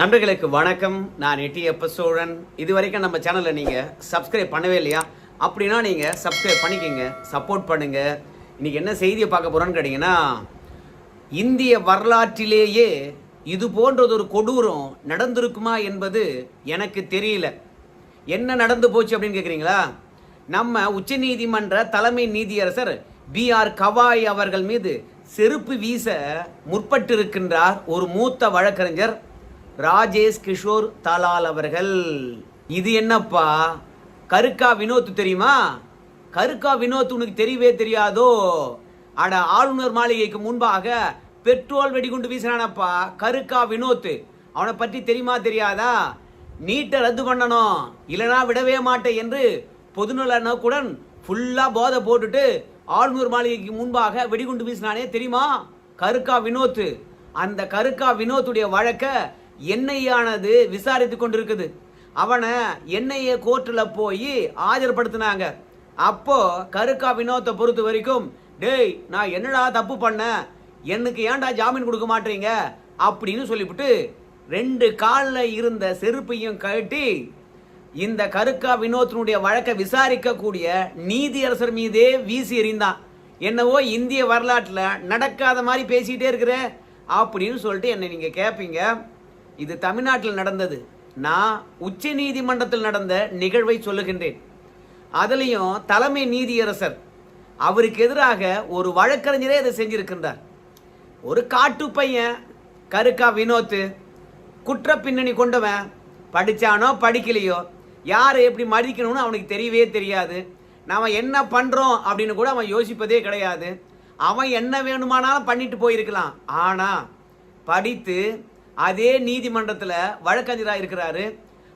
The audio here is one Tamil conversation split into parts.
நண்பர்களுக்கு வணக்கம். நான் எட்டி எப்ப சோழன். இது வரைக்கும் நம்ம சேனலை நீங்கள் சப்ஸ்கிரைப் பண்ணவே இல்லையா? அப்படின்னா நீங்கள் சப்ஸ்கிரைப் பண்ணிக்கோங்க. சப்போர்ட் பண்ணுங்கள் இன்றைக்கி என்ன செய்தியை பார்க்க போகிறோன்னு கேட்டிங்கன்னா இந்திய வரலாற்றிலேயே இது போன்றது ஒரு கொடூரம் நடந்திருக்குமா என்பது எனக்கு தெரியல. என்ன நடந்து போச்சு அப்படின்னு கேட்குறீங்களா நம்ம உச்சநீதிமன்ற தலைமை நீதியரசர் பி ஆர் கவாய் அவர்கள் மீது செருப்பு வீச முற்பட்டிருக்கின்றார் ஒரு மூத்த வழக்கறிஞர் ராஜேஷ் கிஷோர் தலால் அவர்கள். இது என்னப்பா? கருக்கா வினோத் தெரியுமா? கருக்கா வினோத் உனக்கு தெரியவே தெரியாதோ? அட ஆளுநர் மாளிகைக்கு முன்பாக பெட்ரோல் வெடிகுண்டு வீசினானப்பா கருக்கா வினோத். அவனை பற்றி தெரியுமா தெரியாதா? நீட்டை ரத்து பண்ணணும். இல்லைனா விடவே மாட்டேன் என்று பொதுநல நோக்குடன் ஃபுல்லாக போதை போட்டுட்டு ஆளுநர் மாளிகைக்கு முன்பாக வெடிகுண்டு வீசினானே தெரியுமா? கருக்கா வினோத். அந்த கருக்கா வினோத்துடைய வழக்கை என்ஐயானது விசாரித்து கொண்டிருக்குது. அவனை என்ஐஏ கோர்ட்டில் போய் ஆஜர்படுத்தினாங்க. அப்போ கருக்கா வினோத்தை பொறுத்த வரைக்கும் டேய் நான் என்னடா தப்பு பண்ணேன் எனக்கு ஏன்டா ஜாமீன் கொடுக்க மாட்டீங்க? அப்படின்னு சொல்லிவிட்டு ரெண்டு காலில் இருந்த செருப்பையும் கழட்டி இந்த கருக்கா வினோத்தினுடைய வழக்கை விசாரிக்கக்கூடிய நீதியரசர் மீதே வீசி எறிந்தான். என்னவோ இந்திய வரலாற்றில் நடக்காத மாதிரி பேசிக்கிட்டே இருக்கிற? அப்படின்னு சொல்லிட்டு என்னை நீங்கள் கேட்பீங்க இது தமிழ்நாட்டில் நடந்தது. நான் உச்ச நீதிமன்றத்தில் நடந்த நிகழ்வை சொல்லுகின்றேன். அதுலேயும் தலைமை நீதியரசர் அவருக்கு எதிராக ஒரு வழக்கறிஞரே இதை செஞ்சிருக்கின்றார். ஒரு காட்டு பையன் கருக்கா வினோத்து குற்ற பின்னணி கொண்டவன் படித்தானோ படிக்கலையோ யாரை எப்படி மதிக்கணும்னு அவனுக்கு தெரியவே தெரியாது. நாம் என்ன பண்ணுறோம் அப்படின்னு கூட அவன் யோசிப்பதே கிடையாது. அவன் என்ன வேணுமானாலும் பண்ணிட்டு போயிருக்கலாம். ஆனால் படித்து அதே நீதிமன்றத்தில் வழக்கறிஞராக இருக்கிறாரு.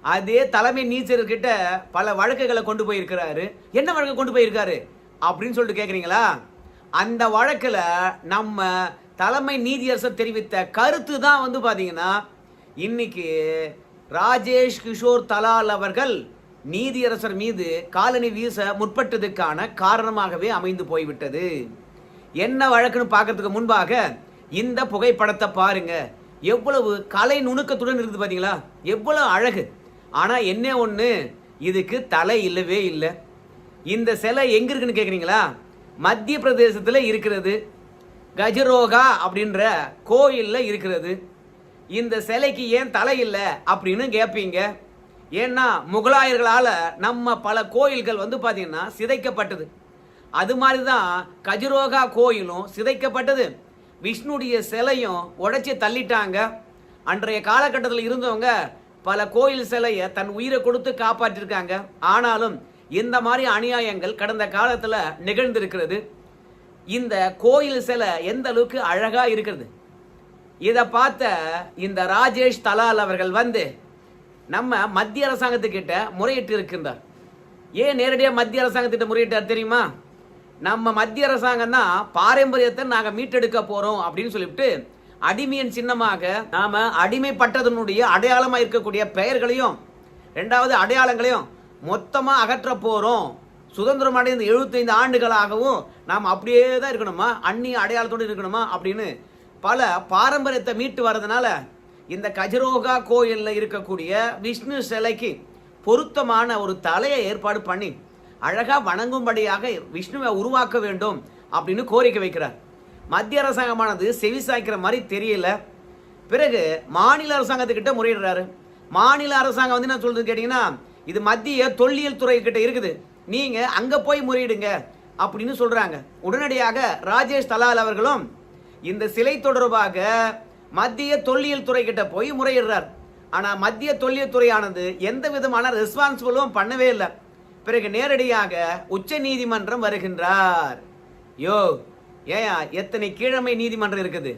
அதே தலைமை நீச்சர்கிட்ட பல வழக்குகளை கொண்டு போயிருக்கிறாரு. என்ன வழக்கு கொண்டு போயிருக்காரு? அப்படின்னு சொல்லிட்டு கேட்குறீங்களா அந்த வழக்கில் நம்ம தலைமை நீதியரசர் தெரிவித்த கருத்து தான் வந்து பார்த்தீங்கன்னா இன்னைக்கு ராஜேஷ் கிஷோர் தலால் அவர்கள் நீதியரசர் மீது காலனி வீச முற்பட்டதுக்கான காரணமாகவே அமைந்து போய்விட்டது. என்ன வழக்குன்னு பார்க்கறதுக்கு முன்பாக இந்த புகைப்படத்தை பாருங்கள் எவ்வளவு கலை நுணுக்கத்துடன் இருக்குது பார்த்தீங்களா எவ்வளவு அழகு. ஆனால் என்ன ஒன்று இதுக்கு தலை இல்லவே இல்லை. இந்த சிலை எங்கே இருக்குன்னு கேட்குறீங்களா மத்திய பிரதேசத்தில் இருக்கிறது. கஜரோகா அப்படின்ற கோயிலில் இருக்கிறது. இந்த சிலைக்கு ஏன் தலை இல்லை அப்படின்னு கேட்பீங்க ஏன்னா முகலாயர்களால் நம்ம பல கோயில்கள் வந்து பார்த்தீங்கன்னா சிதைக்கப்பட்டது. அது மாதிரி தான் கஜரோகா கோயிலும் சிதைக்கப்பட்டது. விஷ்ணுடைய சிலையும் உடைச்சி தள்ளிட்டாங்க. அன்றைய காலகட்டத்தில் இருந்தவங்க பல கோயில் சிலையை தன் உயிரை கொடுத்து காப்பாற்றிருக்காங்க. ஆனாலும் இந்த மாதிரி அநியாயங்கள் கடந்த காலத்தில் நிகழ்ந்திருக்கிறது. இந்த கோயில் சிலை எந்த அளவுக்கு அழகாக இருக்கிறது? இதை பார்த்த இந்த ராஜேஷ் தலால் அவர்கள் வந்து நம்ம மத்திய அரசாங்கத்துக்கிட்ட முறையிட்டு இருக்கின்றார். ஏன் நேரடியாக மத்திய அரசாங்கத்திட்ட முறையிட்டார் தெரியுமா? நம்ம மத்திய அரசாங்கம் தான் பாரம்பரியத்தை நாங்கள் மீட்டெடுக்க போகிறோம் அப்படின்னு சொல்லிவிட்டு அடிமையின் சின்னமாக நாம அடிமைப்பட்டதனுடைய அடையாளமாக இருக்கக்கூடிய பெயர்களையும் ரெண்டாவது அடையாளங்களையும் மொத்தமாக அகற்ற போகிறோம் சுதந்திரம் அடைந்த எழுபத்தைந்து ஆண்டுகளாகவும் நாம் அப்படியே தான் இருக்கணுமா? அந்நிய அடையாளத்தோடு இருக்கணுமா? அப்படின்னு பல பாரம்பரியத்தை மீட்டு வர்றதுனால இந்த கஜரோகா கோயிலில் இருக்கக்கூடிய விஷ்ணு சிலைக்கு பொருத்தமான ஒரு தலையை ஏற்பாடு பண்ணி அழகா வணங்கும்படியாக விஷ்ணுவை உருவாக்க வேண்டும் அப்படின்னு கோரிக்கை வைக்கிறார். மத்திய அரசாங்கமானது செவி சாய்க்கிற மாதிரி தெரியல. பிறகு மாநில அரசாங்கத்துக்கிட்ட முறையிடுறாரு. மாநில அரசாங்கம் வந்து என்ன சொல்றது கேட்டீங்கன்னா இது மத்திய தொல்லியல் துறை கிட்ட இருக்குது. நீங்க அங்க போய் முறையிடுங்க அப்படின்னு சொல்றாங்க. உடனடியாக ராஜேஷ் தலால் அவர்களும் இந்த சிலை தொடர்பாக மத்திய தொல்லியல் துறை கிட்ட போய் முறையிடுறார். ஆனால் மத்திய தொல்லியல் துறையானது எந்த விதமான ரெஸ்பான்சிபிளும் பண்ணவே இல்லை. பிறகு நேரடியாக உச்ச நீதிமன்றம் வருகின்றார். யோ ஏயா எத்தனை கீழமை நீதிமன்றம் இருக்குது?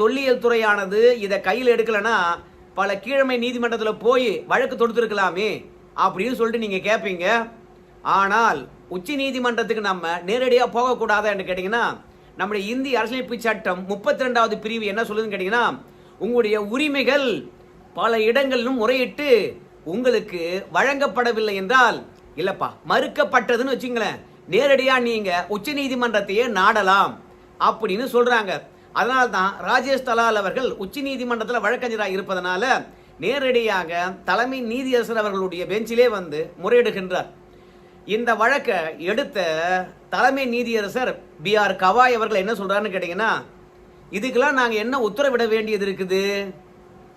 தொல்லியல் துறையானது இதை கையில் எடுக்கலைன்னா பல கீழமை நீதிமன்றத்தில் போய் வழக்கு தொடுத்துருக்கலாமே அப்படின்னு சொல்லிட்டு நீங்கள் கேட்பீங்க ஆனால் உச்ச நீதிமன்றத்துக்கு நம்ம நேரடியாக போகக்கூடாதான்னு கேட்டிங்கன்னா நம்முடைய இந்திய அரசியலமைப்பு சட்டம் முப்பத்தி ரெண்டாவது பிரிவு என்ன சொல்லுதுன்னு கேட்டிங்கன்னா உங்களுடைய உரிமைகள் பல இடங்களிலும் முறையிட்டு உங்களுக்கு வழங்கப்படவில்லை என்றால் இல்லப்பா மறுக்கப்பட்டதுன்னு வச்சுங்களேன். நேரடியா நீங்க உச்ச நீதிமன்றத்தையே நாடலாம் அப்படின்னு சொல்றாங்க. அதனால தான் ராஜேஷ் தலால் அவர்கள் உச்ச நீதிமன்றத்தில் வழக்கறிஞராக இருப்பதனால நேரடியாக தலைமை நீதியரசர் அவர்களுடைய பெஞ்சிலே வந்து முறையிடுகின்றார். இந்த வழக்கை எடுத்த தலைமை நீதியரசர் பி ஆர் கவாய் அவர்கள் என்ன சொல்றாருன்னு கேட்டீங்கன்னா இதுக்கெல்லாம் நாங்கள் என்ன உத்தரவிட வேண்டியது இருக்குது?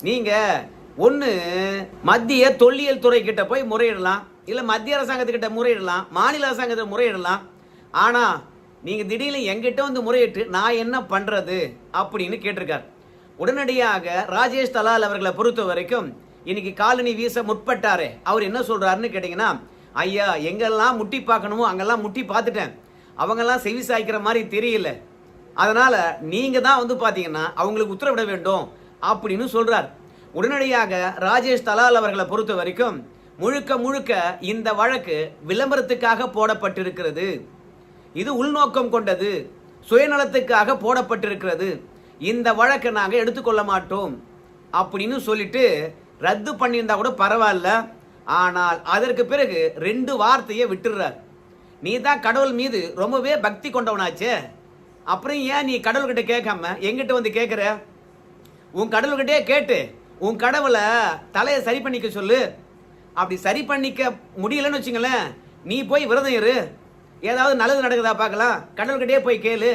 நீங்க ஒன்று மத்திய தொல்லியல் துறை கிட்ட போய் முறையிடலாம். இல்லை மத்திய அரசாங்கத்துக்கிட்ட முறையிடலாம் மாநில அரசாங்கத்தை முறையிடலாம். ஆனால் நீங்கள் திடீர்னு எங்கிட்ட வந்து முறையிட்டு நான் என்ன பண்ணுறது அப்படின்னு கேட்டிருக்கார். உடனடியாக ராஜேஷ் தலால் அவர்களை பொறுத்த வரைக்கும் இன்னைக்கு காலனி வீச முற்பட்டாரே. அவர் என்ன சொல்கிறாருன்னு கேட்டிங்கன்னா ஐயா எங்கெல்லாம் முட்டி பார்க்கணுமோ அங்கெல்லாம் முட்டி பார்த்துட்டேன். அவங்கெல்லாம் செவி சாய்க்கிற மாதிரி தெரியல. அதனால் நீங்கள் தான் வந்து பார்த்தீங்கன்னா அவங்களுக்கு உத்தரவிட வேண்டும் அப்படின்னு சொல்கிறார் உடனடியாக ராஜேஷ் தலால் அவர்களை பொறுத்த வரைக்கும் முழுக்க முழுக்க இந்த வழக்கு விளம்பரத்துக்காக போடப்பட்டிருக்கிறது. இது உள்நோக்கம் கொண்டது சுயநலத்துக்காக போடப்பட்டிருக்கிறது. இந்த வழக்கை நாங்கள் எடுத்துக்கொள்ள மாட்டோம் அப்படின்னு சொல்லிட்டு ரத்து பண்ணியிருந்தா கூட பரவாயில்ல. ஆனால் அதற்கு பிறகு ரெண்டு வார்த்தையை விட்டுடுறார். நீ தான் கடவுள் மீது ரொம்பவே பக்தி கொண்டவனாச்சே. அப்புறம் ஏன் நீ கடவுள்கிட்ட கேட்காம எங்கிட்ட வந்து கேட்குற? உன் கடவுள்கிட்டே கேட்டு உன் கடவுளை தலையை சரி பண்ணிக்க சொல்லு. அப்படி சரி பண்ணிக்க முடியலன்னு வச்சுங்களேன் நீ போய் விரதம் இரு. ஏதாவது நல்லது நடக்குதா பார்க்கலாம். கடவுள்கிட்டே போய் கேளு.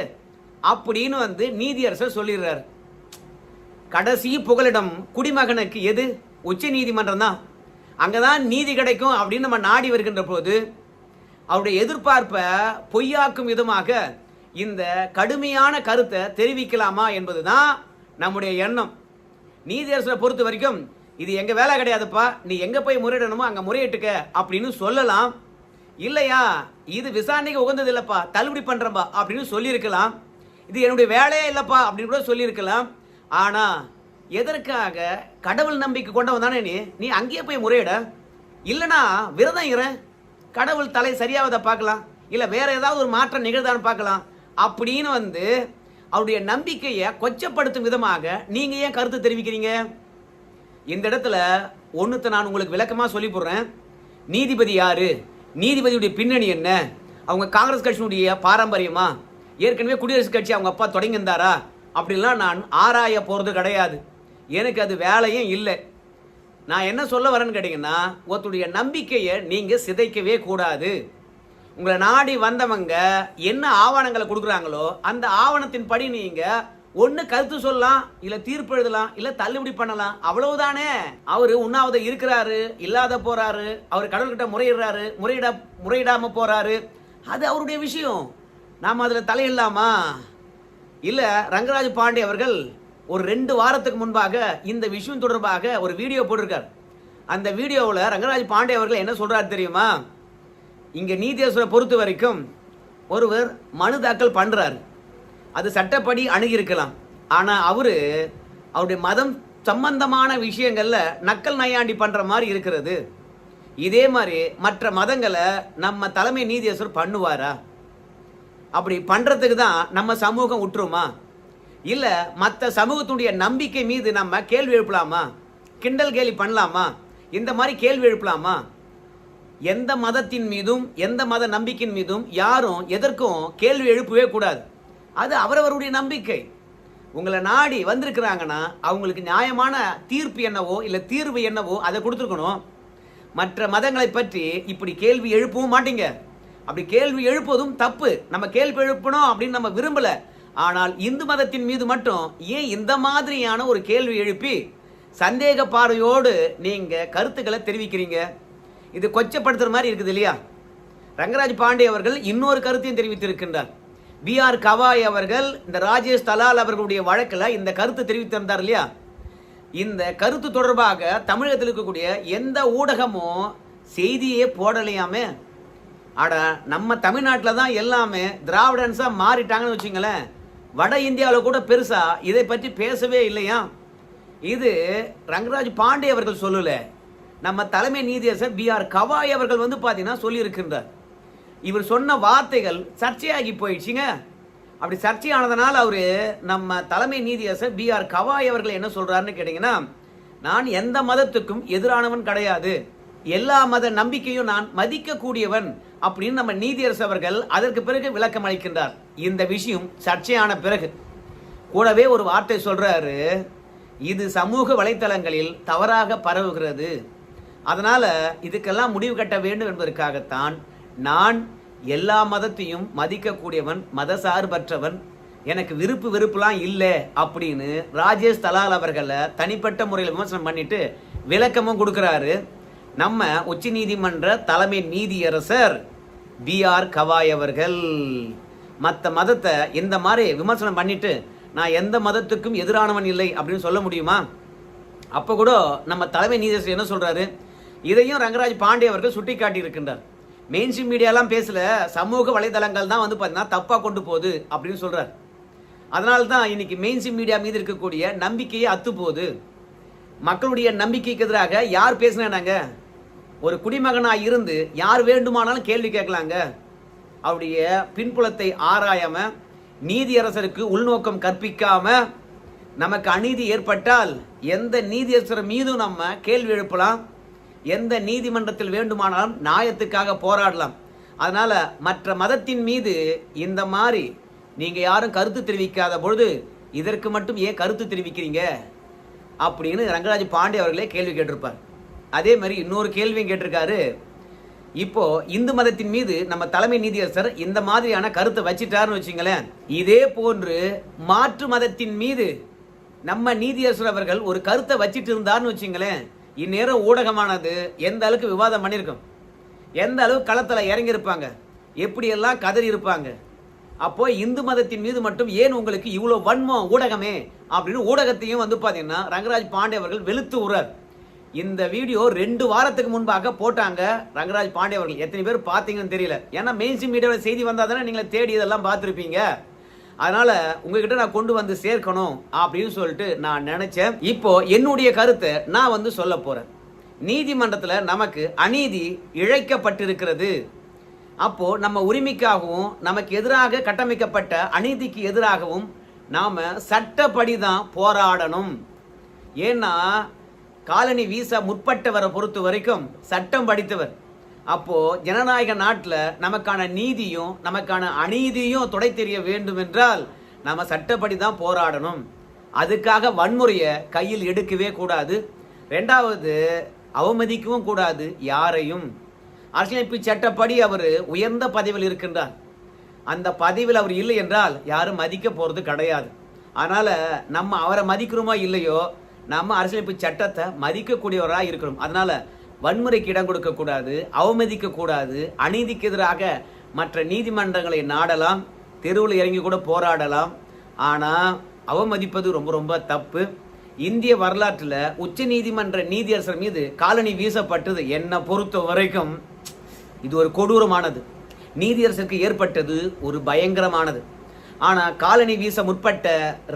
அப்படின்னு வந்து நீதியரசர் சொல்லிடுறாரு. கடைசி புகலிடம் குடிமகனுக்கு எது? உச்ச நீதிமன்றம் தான். அங்கதான் நீதி கிடைக்கும் அப்படின்னு நம்ம நாடி வருகின்ற போது அவருடைய எதிர்பார்ப்பை பொய்யாக்கும் விதமாக இந்த கடுமையான கருத்தை தெரிவிக்கலாமா என்பதுதான் நம்முடைய எண்ணம். நீதியரசரை பொறுத்த வரைக்கும் இது எங்கள் வேலை கிடையாதுப்பா. நீ எங்கே போய் முறையிடணுமோ அங்கே முறையிட்டுக்க அப்படின்னு சொல்லலாம். இல்லையா? இது விசாரணைக்கு உகந்தது இல்லைப்பா. தள்ளுபடி பண்ணுறப்பா அப்படின்னு சொல்லியிருக்கலாம். இது என்னுடைய வேலையே இல்லைப்பா அப்படின்னு கூட சொல்லியிருக்கலாம். ஆனால் எதற்காக கடவுள் நம்பிக்கை கொண்டவன் தானே நீ? நீ அங்கேயே போய் முறையிட. இல்லைனா விரதம் இரு. கடவுள் தலை சரியாவதை பார்க்கலாம். இல்லை வேற ஏதாவது ஒரு மாற்றம் நிகழ்தான்னு பார்க்கலாம். அப்படின்னு வந்து அவருடைய நம்பிக்கையை கொச்சப்படுத்தும் விதமாக நீங்கள் ஏன் கருத்து தெரிவிக்கிறீங்க? இந்த இடத்துல ஒன்றுத்த நான் உங்களுக்கு விளக்கமாக சொல்லி போடுறேன் நீதிபதி யாரு? நீதிபதியுடைய பின்னணி என்ன? அவங்க காங்கிரஸ் கட்சியினுடைய பாரம்பரியமா? ஏற்கனவே குடியரசுக் கட்சி அவங்க அப்பா தொடங்கியிருந்தாரா அப்படிலாம் நான் ஆராய போகிறது கிடையாது. எனக்கு அது வேலையும் இல்லை. நான் என்ன சொல்ல வரேன்னு கேட்டிங்கன்னா ஒருத்தருடைய நம்பிக்கையை நீங்கள் சிதைக்கவே கூடாது. உங்களை நாடி வந்தவங்க என்ன ஆவணங்களை கொடுக்குறாங்களோ அந்த ஆவணத்தின் படி ஒன்று கருத்து சொல்லலாம் இல்லை தீர்ப்பு எழுதலாம் இல்லை தள்ளுபடி பண்ணலாம். அவ்வளவுதானே. அவர் உண்ணாவத இருக்கிறாரு இல்லாத போறாரு அவர் கடவுள்கிட்ட முறையிடுறாரு முறையிட முறையிடாம போறாரு. அது அவருடைய விஷயம். நாம் அதில் தலையிடலாமா? இல்லை ரங்கராஜ் பாண்டே அவர்கள் ஒரு ரெண்டு வாரத்துக்கு முன்பாக இந்த விஷயம் தொடர்பாக ஒரு வீடியோ போட்டிருக்கார். அந்த வீடியோவில் ரங்கராஜ் பாண்டே அவர்கள் என்ன சொல்கிறார் தெரியுமா? இங்கே நீதியரசரை பொறுத்த வரைக்கும் ஒருவர் மனு தாக்கல் பண்ணுறாரு அது சட்டப்படி அணுகியிருக்கலாம். ஆனால் அவர் அவருடைய மதம் சம்பந்தமான விஷயங்களில் நக்கல் நையாண்டி பண்ணுற மாதிரி இருக்கிறது. இதே மாதிரி மற்ற மதங்களை நம்ம தலைமை நீதியரசர் பண்ணுவாரா? அப்படி பண்ணுறதுக்கு தான் நம்ம சமூகம் விட்டுருமா இல்லை மற்ற சமூகத்துடைய நம்பிக்கை மீது நம்ம கேள்வி எழுப்பலாமா? கிண்டல் கேலி பண்ணலாமா? இந்த மாதிரி கேள்வி எழுப்பலாமா? எந்த மதத்தின் மீதும் எந்த மத நம்பிக்கையின் மீதும் யாரும் எதற்கும் கேள்வி எழுப்பவே கூடாது. அது அவரவருடைய நம்பிக்கை. உங்களை நாடி வந்திருக்கிறாங்கன்னா அவங்களுக்கு நியாயமான தீர்ப்பு என்னவோ இல்லை தீர்வு என்னவோ அதை கொடுத்துருக்கணும். மற்ற மதங்களை பற்றி இப்படி கேள்வி எழுப்பவும் மாட்டீங்க. அப்படி கேள்வி எழுப்புவதும் தப்பு. நம்ம கேள்வி எழுப்பணும் அப்படின்னு நம்ம விரும்பல. ஆனால் இந்து மதத்தின் மீது மட்டும் ஏன் இந்த மாதிரியான ஒரு கேள்வி எழுப்பி சந்தேக பார்வையோடு நீங்க கருத்துக்களை தெரிவிக்கிறீங்க? இது கொச்சப்படுத்துற மாதிரி இருக்குது இல்லையா? ரங்கராஜ் பாண்டே அவர்கள் இன்னொரு கருத்தையும் தெரிவித்திருக்கின்றார். பி ஆர் கவாய் அவர்கள் இந்த ராஜேஷ் தலால் அவர்களுடைய வழக்கில் இந்த கருத்து தெரிவித்திருந்தார் இல்லையா? இந்த கருத்து தொடர்பாக தமிழகத்தில் இருக்கக்கூடிய எந்த ஊடகமும் செய்தியே போடலையாமே? அட நம்ம தமிழ்நாட்டில் தான் எல்லாமே திராவிடன்ஸாக மாறிட்டாங்கன்னு வச்சுங்களேன். வட இந்தியாவில் கூட பெருசா இதை பற்றி பேசவே இல்லையா? இது ரங்கராஜ் பாண்டே அவர்கள் சொல்லலை. நம்ம தலைமை நீதியரசர் பி ஆர் கவாய் அவர்கள் வந்து பார்த்தீங்கன்னா சொல்லியிருக்கின்றார். இவர் சொன்ன வார்த்தைகள் சர்ச்சையாகி போயிடுச்சுங்க. அப்படி சர்ச்சையானதுனால அவர் நம்ம தலைமை நீதியரசர் பி ஆர் கவாய் அவர்கள் என்ன சொல்கிறாருன்னு கேட்டிங்கன்னா நான் எந்த மதத்துக்கும் எதிரானவன் கிடையாது. எல்லா மத நம்பிக்கையும் நான் மதிக்கக்கூடியவன் அப்படின்னு நம்ம நீதியரசு அவர்கள் அதற்கு பிறகு விளக்கம் அளிக்கின்றார். இந்த விஷயம் சர்ச்சையான பிறகு. கூடவே ஒரு வார்த்தை சொல்கிறாரு இது சமூக வலைத்தளங்களில் தவறாக பரவுகிறது. அதனால் இதுக்கெல்லாம் முடிவு கட்ட வேண்டும் என்பதற்காகத்தான் நான் எல்லா மதத்தையும் மதிக்கக்கூடியவன் மதசார்பற்றவன் எனக்கு விருப்பு வெறுப்புலாம் இல்லை அப்படின்னு ராஜேஷ் தலால் அவர்களை தனிப்பட்ட முறையில் விமர்சனம் பண்ணிட்டு விளக்கமும் கொடுக்குறாரு. நம்ம உச்ச நீதிமன்ற தலைமை நீதியரசர் பி ஆர் கவாய் அவர்கள். மற்ற மதத்தை இந்த மாதிரி விமர்சனம் பண்ணிட்டு நான் எந்த மதத்துக்கும் எதிரானவன் இல்லை அப்படின்னு சொல்ல முடியுமா? அப்போ கூட நம்ம தலைமை நீதியரசர் என்ன சொல்கிறாரு இதையும் ரங்கராஜ் பாண்டே அவர்கள் சுட்டி காட்டியிருக்கின்றார் மெயின் ஸ்ட்ரீம் மீடியாலாம் பேசல சமூக வலைதளங்கள் தான் வந்து பார்த்தீங்கன்னா தப்பாக கொண்டு போகுது அப்படின்னு சொல்கிறார் அதனால தான் இன்னைக்கு மெயின்ஸ்ட்ரீம் மீடியா மீது இருக்கக்கூடிய நம்பிக்கையே அத்து போகுது. மக்களுடைய நம்பிக்கைக்கு எதிராக யார் பேசினாங்க ஒரு குடிமகனாக இருந்து யார் வேண்டுமானாலும் கேள்வி கேட்கலாங்க. அவருடைய பின்புலத்தை ஆராயாம நீதியரசருக்கு உள்நோக்கம் கற்பிக்காம நமக்கு அநீதி ஏற்பட்டால் எந்த நீதியரசர் மீதும் நம்ம கேள்வி எழுப்பலாம். எந்த நீதிமன்றத்தில் வேண்டுமானாலும் நியாயத்துக்காக போராடலாம். அதனால் மற்ற மதத்தின் மீது இந்த மாதிரி நீங்கள் யாரும் கருத்து தெரிவிக்காத பொழுது இதற்கு மட்டும் ஏன் கருத்து தெரிவிக்கிறீங்க? அப்படின்னு ரங்கராஜ் பாண்டே அவர்களே கேள்வி கேட்டிருப்பார். அதே மாதிரி இன்னொரு கேள்வியும் கேட்டிருக்காரு. இப்போ இந்து மதத்தின் மீது நம்ம தலைமை நீதியரசர் இந்த மாதிரியான கருத்தை வச்சிட்டாருன்னு வச்சுங்களேன். இதே போன்று மாற்று மதத்தின் மீது நம்ம நீதியரசர் அவர்கள் ஒரு கருத்தை வச்சிட்டு இருந்தார்னு வச்சுங்களேன். இந்நேரம் ஊடகமானது எந்த அளவுக்கு விவாதம் பண்ணியிருக்கும்? எந்த அளவு களத்தில் இறங்கியிருப்பாங்க? எப்படியெல்லாம் கதறி இருப்பாங்க? அப்போ இந்து மதத்தின் மீது மட்டும் ஏன் உங்களுக்கு இவ்வளோ வன்மம் ஊடகமே? அப்படின்னு ஊடகத்தையும் வந்து பார்த்தீங்கன்னா ரங்கராஜ் பாண்டே அவர்கள் வெளுத்து உறார் இந்த வீடியோ ரெண்டு வாரத்துக்கு முன்பாக போட்டாங்க ரங்கராஜ் பாண்டே அவர்கள். எத்தனை பேர் பார்த்தீங்கன்னு தெரியல. ஏன்னா மெயின்ஸ்ட்ரீம் மீடியாவில் செய்தி வந்தால் தானே நீங்கள் தேடி இதெல்லாம் பார்த்துருப்பீங்க. அதனால உங்ககிட்ட நான் கொண்டு வந்து சேர்க்கணும் அப்படின்னு சொல்லிட்டு நான் நினைச்சேன். இப்போ என்னுடைய கருத்தை நான் வந்து சொல்ல போறேன். நீதிமன்றத்தில் நமக்கு அநீதி இழைக்கப்பட்டிருக்கிறது. அப்போ நம்ம உரிமைக்காகவும் நமக்கு எதிராக கட்டமைக்கப்பட்ட அநீதிக்கு எதிராகவும் நாம சட்டப்படி தான் போராடணும். ஏன்னா காலனி வீசா முற்பட்டவரை பொறுத்த வரைக்கும் சட்டம் படித்தவர். அப்போது ஜனநாயக நாட்டில் நமக்கான நீதியும் நமக்கான அநீதியும் துடை தெரிய வேண்டும் என்றால் நம்ம சட்டப்படி தான் போராடணும். அதுக்காக வன்முறையை கையில் எடுக்கவே கூடாது. ரெண்டாவது அவமதிக்கவும் கூடாது யாரையும். அரசியலமைப்பு சட்டப்படி அவர் உயர்ந்த பதவியில் இருக்கின்றார். அந்த பதவியில் அவர் இல்லை என்றால் யாரும் மதிக்க போகிறது கிடையாது. அதனால் நம்ம அவரை மதிக்கிறோமோ இல்லையோ நம்ம அரசியலமைப்பு சட்டத்தை மதிக்கக்கூடியவராக இருக்கணும். அதனால் வன்முறைக்கு இடம் கொடுக்கக்கூடாது அவமதிக்கக்கூடாது அநீதிக்கு எதிராக மற்ற நீதிமன்றங்களை நாடலாம் தெருவில் இறங்கி கூட போராடலாம். ஆனால் அவமதிப்பது ரொம்ப ரொம்ப தப்பு. இந்திய வரலாற்றில் உச்ச நீதிமன்ற நீதியரசர் மீது காலனி வீசப்பட்டது என்னை பொறுத்த வரைக்கும் இது ஒரு கொடூரமானது. நீதியரசருக்கு ஏற்பட்டது ஒரு பயங்கரமானது. ஆனால் காலனி வீச முற்பட்ட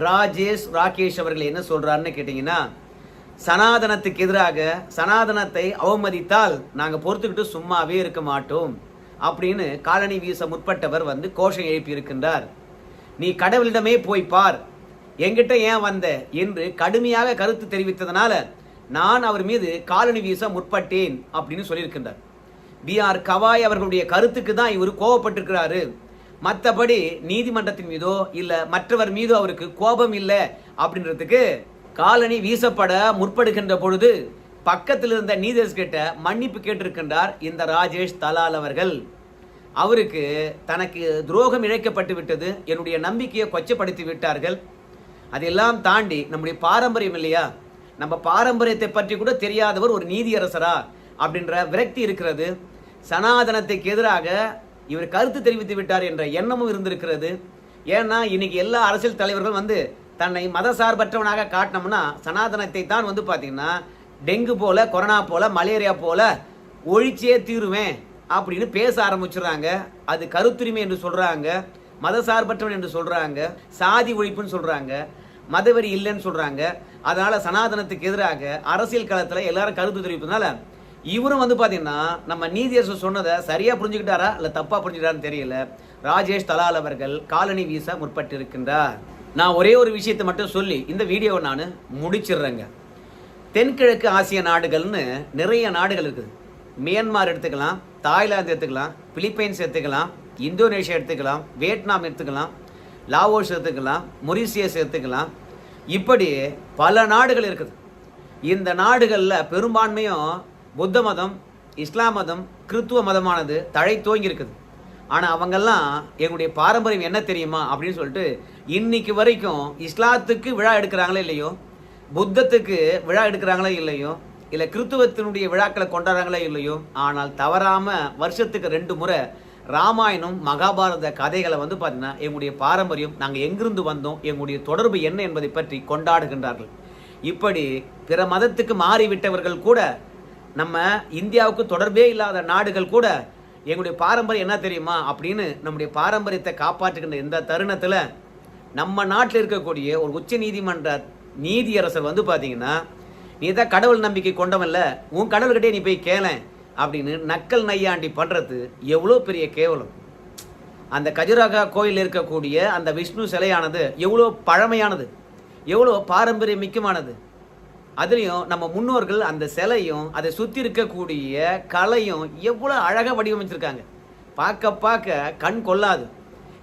ராஜேஷ் ராகேஷ் அவர்கள் என்ன சொல்கிறாருன்னு கேட்டிங்கன்னா சனாதனத்துக்கு எதிராக சனாதனத்தை அவமதித்தால் நாங்கள் பொறுத்துக்கிட்டு சும்மாவே இருக்க மாட்டோம் அப்படின்னு காலனி வீச முற்பட்டவர் வந்து கோஷம் எழுப்பி இருக்கின்றார் நீ கடவுளிடமே போய் பார். எங்கிட்ட ஏன் வந்த? என்று கடுமையாக கருத்து தெரிவித்ததனால நான் அவர் மீது காலனி வீச முற்பட்டேன் அப்படின்னு சொல்லியிருக்கின்றார். பி ஆர் கவாய் அவர்களுடைய கருத்துக்கு தான் இவர் கோவப்பட்டிருக்கிறாரு. மற்றபடி நீதிமன்றத்தின் மீதோ இல்லை மற்றவர் மீதோ அவருக்கு கோபம் இல்லை அப்படின்றதுக்கு காலனி வீசப்பட முற்படுகின்ற பொழுது பக்கத்தில் இருந்த நீதர்ஸ் கிட்ட மன்னிப்பு கேட்டிருக்கின்றார் இந்த ராஜேஷ் தலால் அவர்கள். அவருக்கு தனக்கு துரோகம் இழைக்கப்பட்டு விட்டது. என்னுடைய நம்பிக்கையை கொச்சப்படுத்தி விட்டார்கள். அதெல்லாம் தாண்டி நம்முடைய பாரம்பரியம் இல்லையா? நம்ம பாரம்பரியத்தை பற்றி கூட தெரியாதவர் ஒரு நீதியரசரா அப்படின்ற விரக்தி இருக்கிறது. சனாதனத்துக்கு எதிராக இவர் கருத்து தெரிவித்து விட்டார் என்ற எண்ணமும் இருந்திருக்கிறது. ஏன்னா இன்னைக்கு எல்லா அரசியல் தலைவர்களும் வந்து தன்னை மத சார்பற்றவனாக காட்டினோம்னா சனாதனத்தை தான் வந்து பார்த்தீங்கன்னா டெங்கு போல் கொரோனா போல் மலேரியா போல் ஒழிச்சே தீருவேன் அப்படின்னு பேச ஆரம்பிச்சுறாங்க அது கருத்துரிமை என்று சொல்கிறாங்க மத சார்பற்றவன் என்று சொல்கிறாங்க சாதி ஒழிப்புன்னு சொல்கிறாங்க மதவெறி இல்லைன்னு சொல்கிறாங்க அதனால் சனாதனத்துக்கு எதிராக அரசியல் களத்தில் எல்லாரும் கருத்து தெரிவிப்பதுனால இவரும் வந்து பார்த்தீங்கன்னா நம்ம நீதியரசு சொன்னதை சரியாக புரிஞ்சுக்கிட்டாரா இல்லை தப்பாக புரிஞ்சுக்கிட்டாரான்னு தெரியல. ராஜேஷ் தலால் அவர்கள் காலனி வீச முற்பட்டிருக்கின்றார். நான் ஒரே ஒரு விஷயத்தை மட்டும் சொல்லி இந்த வீடியோவை நான் முடிச்சிடுறேங்க. தென்கிழக்கு ஆசிய நாடுகள்னு நிறைய நாடுகள் இருக்குது. மியான்மார் எடுத்துக்கலாம் தாய்லாந்து எடுத்துக்கலாம் பிலிப்பைன்ஸ் எடுத்துக்கலாம் இந்தோனேஷியா எடுத்துக்கலாம் வியட்நாம் எடுத்துக்கலாம் லாவோஸ் எடுத்துக்கலாம் மொரிசியஸ் எடுத்துக்கலாம். இப்படி பல நாடுகள் இருக்குது. இந்த நாடுகளில் பெரும்பான்மையும் புத்த மதம் இஸ்லாம் மதம் கிறித்துவ மதமானது தழை தோங்கி இருக்குது ஆனால் அவங்கெல்லாம் எங்களுடைய பாரம்பரியம் என்ன தெரியுமா அப்படின்னு சொல்லிட்டு இன்னைக்கு வரைக்கும் இஸ்லாத்துக்கு விழா எடுக்கிறாங்களோ இல்லையோ? புத்தத்துக்கு விழா எடுக்கிறாங்களோ இல்லையோ? இல்லை கிறித்துவத்தினுடைய விழாக்களை கொண்டாடுறாங்களோ இல்லையோ? ஆனால் தவறாமல் வருஷத்துக்கு ரெண்டு முறை ராமாயணம் மகாபாரத கதைகளை வந்து பார்த்தீங்கன்னா எங்களுடைய பாரம்பரியம் நாங்கள் எங்கிருந்து வந்தோம் எங்களுடைய தொடர்பு என்ன என்பதை பற்றி கொண்டாடுகின்றார்கள். இப்படி பிற மதத்துக்கு மாறிவிட்டவர்கள் கூட நம்ம இந்தியாவுக்கு தொடர்பே இல்லாத நாடுகள் கூட எங்களுடைய பாரம்பரியம் என்ன தெரியுமா? அப்படின்னு நம்முடைய பாரம்பரியத்தை காப்பாற்றுகின்ற இந்த தருணத்தில் நம்ம நாட்டில் இருக்கக்கூடிய ஒரு உச்ச நீதிமன்ற நீதியரசர் வந்து பார்த்தீங்கன்னா நீ தான் கடவுள் நம்பிக்கை கொண்டவன்ல உன் கடவுள்கிட்டே நீ போய் கேளேன் அப்படின்னு நக்கல் நையாண்டி பண்ணுறது எவ்வளோ பெரிய கேவலம். அந்த கஜுராகா கோயில் இருக்கக்கூடிய அந்த விஷ்ணு சிலையானது எவ்வளோ பழமையானது எவ்வளோ பாரம்பரிய மிக்கமானது அதுலேயும் நம்ம முன்னோர்கள் அந்த சிலையும் அதை சுற்றி இருக்கக்கூடிய கலையும் எவ்வளோ அழகாக வடிவமைச்சிருக்காங்க. பார்க்க பார்க்க கண் கொள்ளாது.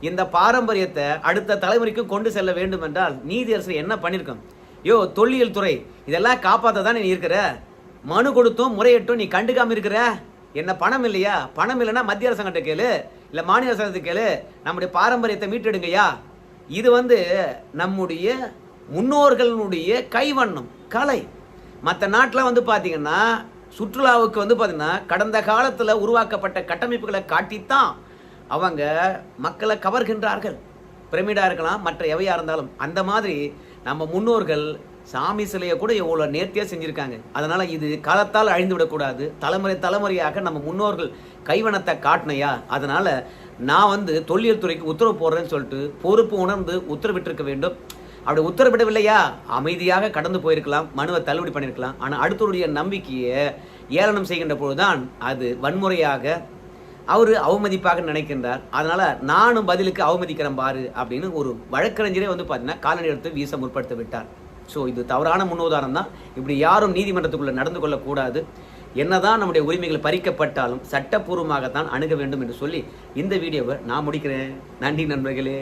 இந்த பாரம்பரியத்தை அடுத்த தலைமுறைக்கு கொண்டு செல்ல வேண்டும் என்றால் நீதியரசர் என்ன பண்ணியிருக்கோம் யோ தொல்லியல் துறை இதெல்லாம் காப்பாற்ற தானே நீ இருக்கிற? மனு கொடுத்தும் முறையிட்டும் நீ கண்டுக்காம இருக்கிற? என்ன பணம் இல்லையா? பணம் இல்லைன்னா மத்திய அரசாங்கத்தை கேளு. இல்லை மாநில அரசாங்கத்தை கேளு. நம்முடைய பாரம்பரியத்தை மீட்டெடுங்கய்யா. இது வந்து நம்முடைய முன்னோர்களுடைய கைவண்ணம் கலை. மற்ற நாட்டில் வந்து பார்த்திங்கன்னா சுற்றுலாவுக்கு வந்து பார்த்திங்கன்னா கடந்த காலத்தில் உருவாக்கப்பட்ட கட்டமைப்புகளை காட்டித்தான் அவங்க மக்களை கவர்கின்றார்கள். பிரமிடாக இருக்கலாம் மற்ற எவையாக இருந்தாலும். அந்த மாதிரி நம்ம முன்னோர்கள் சாமி சிலையை கூட எவ்வளோ நேர்த்தியாக செஞ்சுருக்காங்க. அதனால் இது காலத்தால் அழிந்து விடக்கூடாது தலைமுறை தலைமுறையாக நம்ம முன்னோர்கள் கைவனத்தை காட்டினையா? அதனால் நான் வந்து தொல்லியல் துறைக்கு உத்தரவு போடுறேன்னு சொல்லிட்டு பொறுப்பு உணர்ந்து உத்தரவிட்டிருக்க வேண்டும். அப்படி உத்தரவிடவில்லையா? அமைதியாக கடந்து போயிருக்கலாம் மனுவை தள்ளுபடி பண்ணியிருக்கலாம் ஆனால் அடுத்தவருடைய நம்பிக்கையை ஏளனம் செய்கின்ற பொழுதுதான் அது வன்முறையாக அவர் அவமதிப்பாக நினைக்கின்றார். அதனால் நானும் பதிலுக்கு அவமதிக்கிறேன் பாரு அப்படின்னு ஒரு வழக்கறிஞரே வந்து பார்த்தீங்கன்னா காலனி எடுத்து வீச முற்படுத்த விட்டார். ஸோ இது தவறான முன்னுதாரணம் தான். இப்படி யாரும் நீதிமன்றத்துக்குள்ளே நடந்து கொள்ளக்கூடாது. என்னதான் நம்முடைய உரிமைகள் பறிக்கப்பட்டாலும் சட்டப்பூர்வமாகத்தான் அணுக வேண்டும் என்று சொல்லி இந்த வீடியோவை நான் முடிக்கிறேன். நன்றி நண்பர்களே.